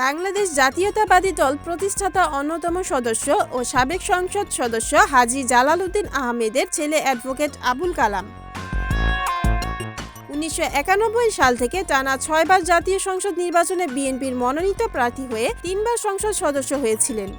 বাংলাদেশ জাতীয়তাবাদী দল প্রতিষ্ঠাতা অন্যতম সদস্য ও সাবেক সংসদ সদস্য হাজী জালালউদ্দিন আহমেদের ছেলে অ্যাডভোকেট আবুল কালাম। উনিশশো একানব্বই সাল থেকে টানা ছয়বার জাতীয় সংসদ নির্বাচনে বিএনপির মনোনীত প্রার্থী হয়ে তিনবার সংসদ সদস্য হয়েছিলেন।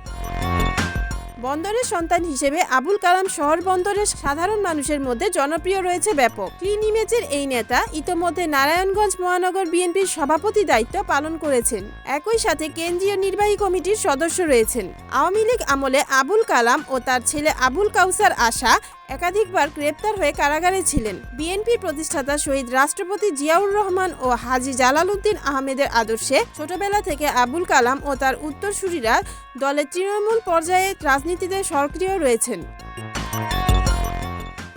বন্দরের সন্তান হিসেবে আবুল কালাম শহর বন্দরের সাধারণ মানুষের মধ্যে জনপ্রিয় রয়েছে ব্যাপক। ক্লিন ইমেজের এই নেতা ইতোমধ্যে নারায়ণগঞ্জ মহানগর বিএনপির সভাপতি দায়িত্ব পালন করেছেন। একই সাথে কেন্দ্রীয় নির্বাহী কমিটির সদস্য রয়েছেন। আওয়ামী লীগ আমলে আবুল কালাম ও তার ছেলে আবুল কাউসার আশা একাধিকবার গ্রেপ্তার হয়ে কারাগারে ছিলেন। বিএনপির প্রতিষ্ঠাতা শহীদ রাষ্ট্রপতি জিয়াউর রহমান ও হাজী জালালউদ্দিন আহমেদের আদর্শে ছোটবেলা থেকে আবুল কালাম ও তার উত্তরসূরিরা দলের তৃণমূল পর্যায়ে রাজনীতিতে সক্রিয় রয়েছেন।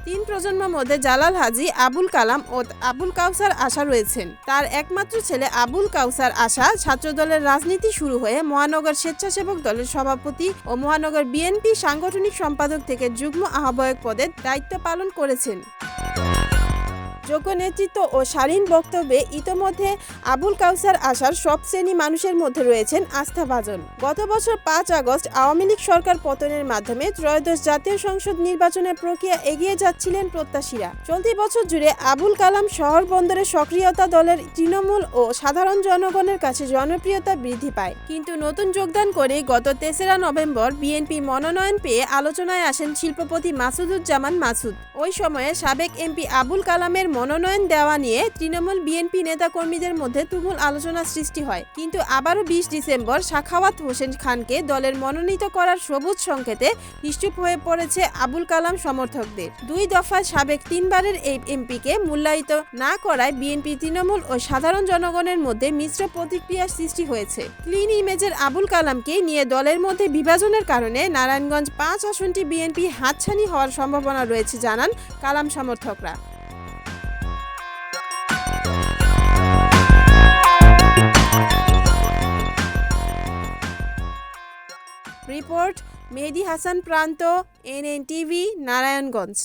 তিন প্রজন্মের মধ্যে জালাল হাজি, আবুল কালাম ও আবুল কাউসার আশা রয়েছেন। তার একমাত্র ছেলে আবুল কাউসার আশা ছাত্র দলের রাজনীতি শুরু হয়ে মহানগর স্বেচ্ছাসেবক দলের সভাপতি ও মহানগর বিএনপি সাংগঠনিক সম্পাদক থেকে যুগ্ম আহ্বায়ক পদে দায়িত্ব পালন করেছেন। যোগ্য নেতৃত্ব ও শালীন বক্তব্যে ইতোমধ্যে আবুল কাউসার আসার সব শ্রেণি মানুষের মধ্যে রয়েছেন আস্থাভাজন। গত বছর পাঁচ আগস্ট আওয়ামী লীগ সরকার পতনের মাধ্যমে ত্রয়োদশ জাতীয় সংসদ নির্বাচনের প্রক্রিয়া এগিয়ে যাচ্ছিলেন প্রত্যাশীরা। চলতি বছর জুড়ে আবুল কালাম শহর বন্দরের সক্রিয়তা দলের তৃণমূল ও সাধারণ জনগণের কাছে জনপ্রিয়তা বৃদ্ধি পায়। কিন্তু নতুন যোগদান করে গত তেসরা নভেম্বর বিএনপি মনোনয়ন পেয়ে আলোচনায় আসেন শিল্পপতি মাসুদুজ্জামান মাসুদ। ওই সময়ে সাবেক এমপি আবুল কালামের মনোনয়ন দেওয়া নিয়ে তৃণমূল বিএনপি নেতাকর্মীদের মধ্যে তুমুল আলোচনা সৃষ্টি হয়। কিন্তু আবারও বিশ ডিসেম্বর সাখাওয়াত হোসেন খানকে দলের মনোনীত করার সবুজ সংকেতে নিশ্চুপ হয়ে পড়েছে আবুল কালাম সমর্থকদের। দুই দফায় সাবেক তিনবারের এই এমপিকে মূল্যায়িত না করায় বিএনপি তৃণমূল ও সাধারণ জনগণের মধ্যে মিশ্র প্রতিক্রিয়ার সৃষ্টি হয়েছে। ক্লিন ইমেজের আবুল কালামকে নিয়ে দলের মধ্যে বিভাজনের কারণে নারায়ণগঞ্জ পাঁচ আসনটি বিএনপি হাতছানি হওয়ার সম্ভাবনা রয়েছে, জানান কালাম সমর্থকরা। রিপোর্ট মেহেদি হাসান প্রান্ত এনএন টিভি নারায়ণগঞ্জ।